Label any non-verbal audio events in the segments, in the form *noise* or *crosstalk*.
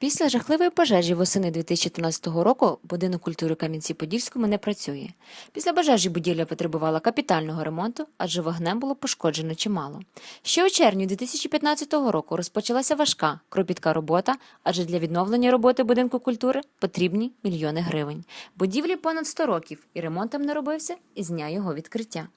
Після жахливої пожежі восени 2013 року будинок культури Кам'янці-Подільському не працює. Після пожежі будівля потребувала капітального ремонту, адже вогнем було пошкоджено чимало. Ще у червні 2015 року розпочалася важка кропітка робота, адже для відновлення роботи будинку культури потрібні мільйони гривень. Будівлі понад 100 років і ремонтом не робився із дня його відкриття.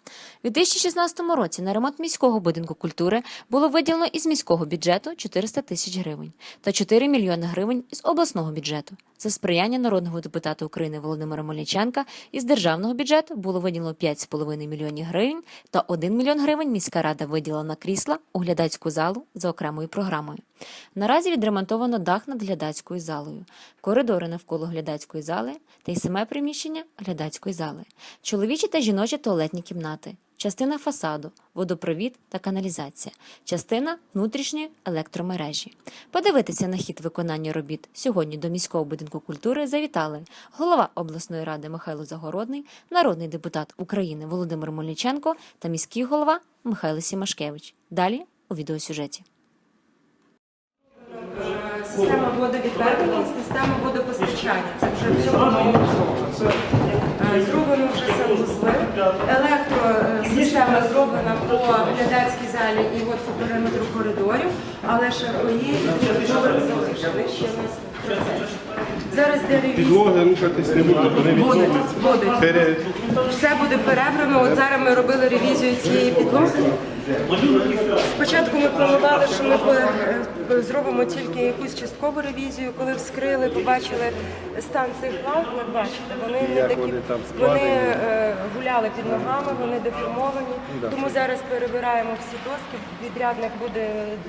У 2016 році на ремонт міського будинку культури було виділено із міського бюджету 400 тисяч гривень та 4 мільйони гривень із обласного бюджету. За сприяння народного депутата України Володимира Мельниченка із державного бюджету було виділено 5,5 мільйонів гривень та 1 мільйон гривень міська рада виділила на крісла у глядацьку залу за окремою програмою. Наразі відремонтовано дах над глядацькою залою, коридори навколо глядацької зали та й саме приміщення глядацької зали, чоловічі та жіночі туалетні кімнати, частина фасаду, водопровід та каналізація, частина внутрішньої електромережі. Подивитися на хід виконання робіт сьогодні до міського будинку культури завітали голова обласної ради Михайло Загородний, народний депутат України Володимир Мельниченко та міський голова Михайло Сімашкевич. Далі у відеосюжеті. Система водовідведення система водопостачання. Це вже в цьому зроблено. Е, Зроблено вже Електросистема зроблена по глядацькій залі і от по периметру коридорів, але шахої і коридори залишили ще в нас в процесі. Зараз де ревізія. Підлоги рухатись не буде, вони Будуть, відновляться. будуть. Пере- Все буде перебрано. От зараз ми робили ревізію цієї підлоги. Спочатку ми планували, що ми е, зробимо тільки якусь часткову ревізію. Коли вскрили, побачили стан цих лав, ви бачите, вони не такі вони е, гуляли під ногами, вони деформовані. Тому зараз перебираємо всі доски. Відрядник буде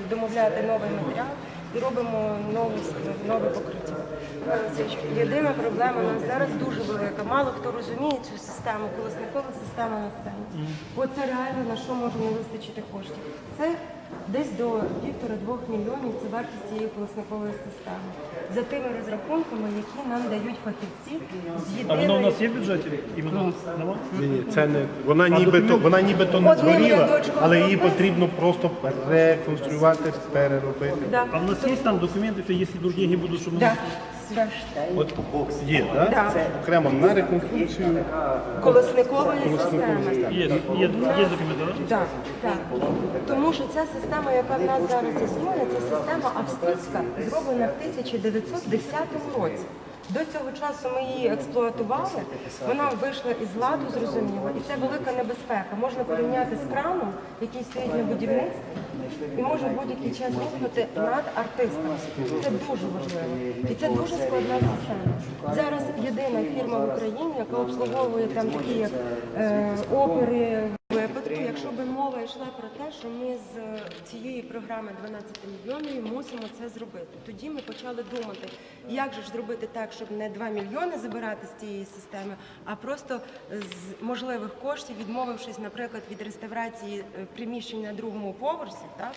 домовляти новий матеріал і робимо нове покриття. Єдина проблема у нас зараз дуже велика. Мало хто розуміє цю систему, колесникова система на сцені. Бо це реально на що може не вистачити коштів. Це десь до півтора-двох мільйонів це вартість цієї колесникової системи. За тими розрахунками, які нам дають фахівці з А воно у єдиної нас є в бюджеті? Іменно нема? Ні, ні, це не вона нібито вона нібито не Одним згоріла, рядочком але її прописано. потрібно просто реконструювати, переробити. Да. А в нас є там документи, що якщо дуже деньги будуть, щоб ми... Да. От є, так? Да. Окремо на реконструкцію. Колесникової системи. Є, є, є документи, так? Так, так. Тому що ця система, яка в нас зараз існує, це система австрійська, зроблена в 1910 році. До цього часу ми її експлуатували, вона вийшла із ладу, зрозуміло, і це велика небезпека. Можна порівняти з краном, який стоїть на будівництві, і може будь-який час рухнути над артистом. Це дуже важливо. І це дуже складна система. Зараз єдина фірма в Україні, яка обслуговує там такі як е, опери. Випадку, якщо би мова йшла про те, що ми з цієї програми 12 мільйонів мусимо це зробити. Тоді ми почали думати, як же ж зробити так, щоб не 2 мільйони забирати з цієї системи, а просто з можливих коштів, відмовившись, наприклад, від реставрації е, приміщень на другому поверсі, так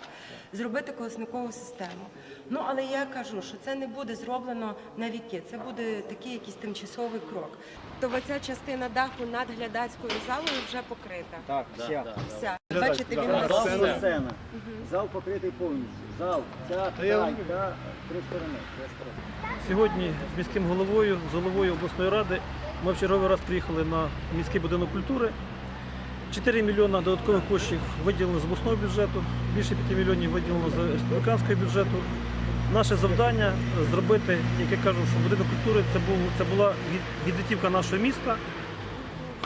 зробити колесникову систему. Ну але я кажу, що це не буде зроблено на віки, це буде такий якийсь тимчасовий крок. То оця частина даху над глядацькою залою вже покрита. Так, вся. Вся. Бачите, він Зал висів. це сцена. Зал покритий повністю. Зал, ця, та, та, три сторони. Три сторони. Сьогодні з міським головою, з головою обласної ради ми в черговий раз приїхали на міський будинок культури. 4 мільйони додаткових коштів виділено з обласного бюджету, більше 5 мільйонів виділено з республіканського бюджету. Наше завдання зробити, як я кажу, що будинок культури це, був, це була від- візитівка нашого міста.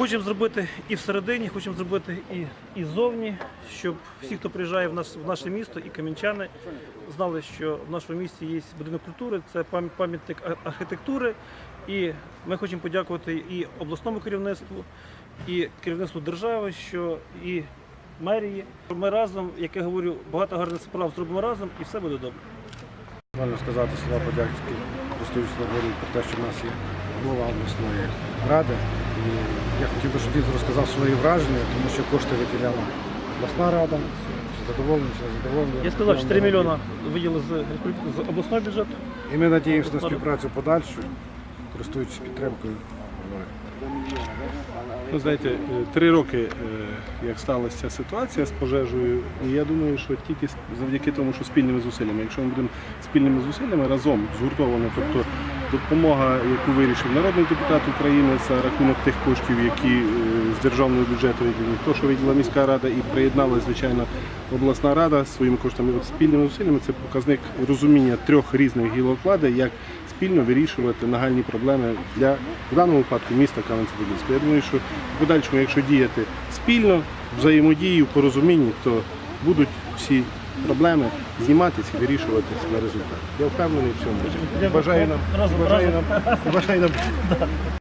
Хочемо зробити і всередині, хочемо зробити і, і ззовні, щоб всі, хто приїжджає в, наш, в наше місто, і кам'янчани, знали, що в нашому місті є будинок культури, це пам'ятник архітектури. І ми хочемо подякувати і обласному керівництву, і керівництву держави, що і мерії. Ми разом, як я говорю, багато гарних справ зробимо разом і все буде добре. Можна сказати слова подяки, користуючись про те, що в нас є голова обласної ради. І я хотів би, щоб він розказав свої враження, тому що кошти виділяла обласна рада. Чи задоволені, чи не задоволені. Я сказав, 4 мільйони виділили з, з обласного бюджету. І ми надіємося на співпрацю подальшу, користуючись підтримкою Ну, знаєте, е, три роки, е, як сталася ця ситуація з пожежею, і я думаю, що тільки с- завдяки тому, що спільними зусиллями, якщо ми будемо спільними зусиллями разом згуртовано, тобто допомога, яку вирішив народний депутат України за рахунок тих коштів, які е, з державного бюджету виділені, то, що виділа міська рада і приєднала, звичайно, обласна рада своїми коштами, спільними зусиллями, це показник розуміння трьох різних гілок влади, як спільно вирішувати нагальні проблеми для в даному випадку міста Кам'янця-Подільського. Я думаю, що в подальшому, якщо діяти спільно, взаємодії, в порозумінні, то будуть всі проблеми зніматися і вирішуватися на результат. Я впевнений в цьому. Бажаю нам, бажаю нам, бажаю нам *laughs*